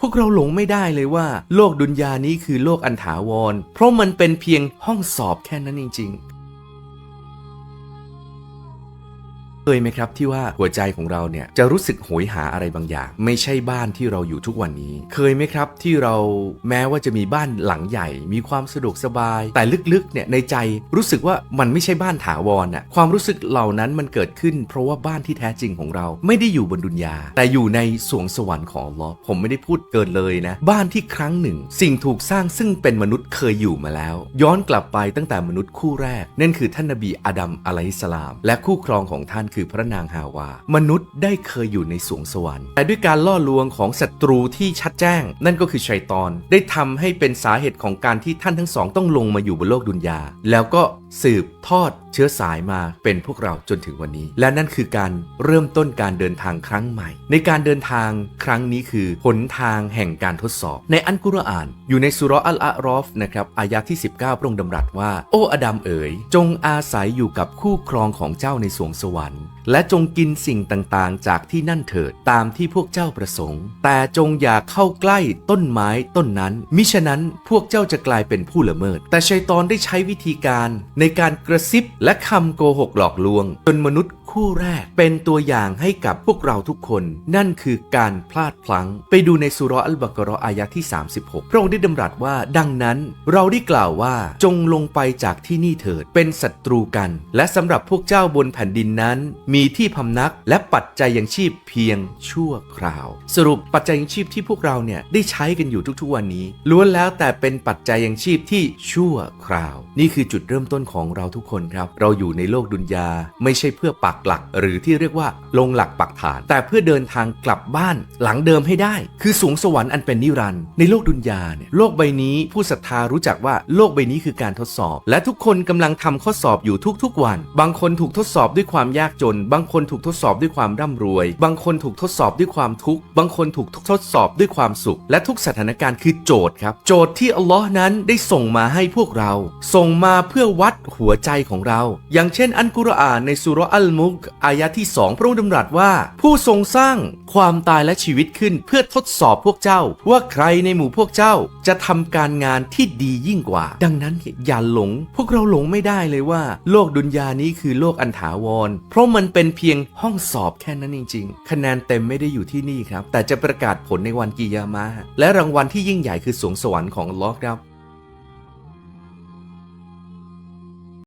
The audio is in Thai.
พวกเราหลงไม่ได้เลยว่า โลกดุนยานี้คือโลกอันถาวร เพราะมันเป็นเพียงห้องสอบแค่นั้นจริง ๆ เคยไหมครับที่ว่าหัวใจของเราเนี่ยจะรู้สึกโหยหาอะไรบางอย่าง ไม่ใช่บ้านที่เราอยู่ทุกวันนี้ เคยไหมครับที่เราแม้ว่าจะมีบ้านหลังใหญ่ มีความสะดวกสบาย แต่ลึกๆเนี่ยในใจรู้สึกว่ามันไม่ใช่บ้านถาวรน่ะความรู้สึกเหล่านั้นมันเกิดขึ้น เพราะว่าบ้านที่แท้จริงของเราไม่ได้อยู่บนดุนยา แต่อยู่ในสวงสวรรค์ของลอผมไม่ได้พูดเกินเลยนะ บ้านที่ครั้งหนึ่ง สิ่งถูกสร้างซึ่งเป็นมนุษย์เคยอยู่มาแล้ว ย้อนกลับไปตั้งแต่มนุษย์คู่แรก นั่นคือท่านนบีอาดัมอะลัยฮิสสลาม และคู่ครองของท่านคือพระนางฮาวา มนุษย์ได้เคยอยู่ในสวงสวรรค์ แต่ด้วยการล่อลวงของศัตรูที่ชัดแจ้ง นั่นก็คือชัยตอนได้ทำให้เป็นสาเหตุของการที่ท่านทั้งสองต้องลงมาอยู่บนโลกดุนยา แล้วก็สืบทอดเชื้อสายมาเป็นพวกเราจนถึงวันนี้ และนั่นคือการเริ่มต้นการเดินทางครั้งใหม่ ในการเดินทางครั้งนี้คือหนทางแห่งการทดสอบ ในอันกุรอาน อยู่ในสุร์อัลอารอฟนะครับอายะที่ 19 พระองค์ดำรัสว่า โอ้อดัมเอ๋ย จงอาศัยอยู่กับคู่ครองของเจ้าในสวงสวรรค์ และจงกินสิ่งต่างๆ จากที่นั่นเถิดตามที่พวกเจ้าประสงค์ แต่จงอย่าเข้าใกล้ต้นไม้ต้นนั้น มิฉะนั้นพวกเจ้าจะกลายเป็นผู้ละเมิด แต่ชัยตอนได้ใช้วิธีการในการกระซิบและคำโกหกหลอกลวง จนมนุษย์ คู่แรกเป็นตัวอย่างให้กับพวกเราทุกคน นั่นคือการพลาดพลั้ง ไปดูในสุรอัลบกราะอายะที่ 36 พระองค์ได้ดำรัสว่า ดังนั้นเราได้กล่าวว่าจงลงไปจากที่นี่เถิด เป็นศัตรูกัน และสำหรับพวกเจ้าบนแผ่นดินนั้น มีที่พำนักและปัจจัยยังชีพเพียงชั่วคราว สรุปปัจจัยยังชีพที่พวกเราเนี่ยได้ใช้กันอยู่ทุกๆวันนี้ ล้วนแล้วแต่เป็นปัจจัยยังชีพที่ชั่วคราว นี่คือจุดเริ่มต้นของเราทุกคนครับ เราอยู่ในโลกดุนยาไม่ใช่เพื่อปักหลัก หรือที่เรียกว่าลงหลักปักฐาน แต่เพื่อเดินทางกลับบ้านหลังเดิมให้ได้ คือสูงสวรรค์อันเป็นนิรันดร์ในโลกดุนยาเนี่ยโลกใบนี้ผู้ศรัทธารู้จักว่าโลกใบนี้คือการทดสอบ และทุกคนกำลังทำข้อสอบอยู่ทุกๆวัน บางคนถูกทดสอบด้วยความยากจน บางคนถูกทดสอบด้วยความร่ำรวย บางคนถูกทดสอบด้วยความทุกข์บางคนถูกทดสอบด้วยความสุข และทุกสถานการณ์คือโจทย์ครับ โจทย์ที่อัลลอฮ์นั้นได้ส่งมาให้พวกเรา ส่งมาเพื่อวัดหัวใจของเรา อย่างเช่นอันกุรอานในสุรอัลมุกอายะที่สองพระองค์ดำรัสว่า ผู้ทรงสร้างความตายและชีวิตขึ้นเพื่อทดสอบพวกเจ้า ว่าใครในหมู่พวกเจ้าจะทำการงานที่ดียิ่งกว่า ดังนั้นอย่าหลง พวกเราหลงไม่ได้เลยว่า โลกดุนยานี้คือโลกอันถาวร เพราะมันเป็นเพียงห้องสอบแค่นั้นจริงๆ คะแนนเต็มไม่ได้อยู่ที่นี่ครับ แต่จะประกาศผลในวันกิยามะและรางวัลที่ยิ่งใหญ่คือสวงสวรรค์ของลอฮ์ครับ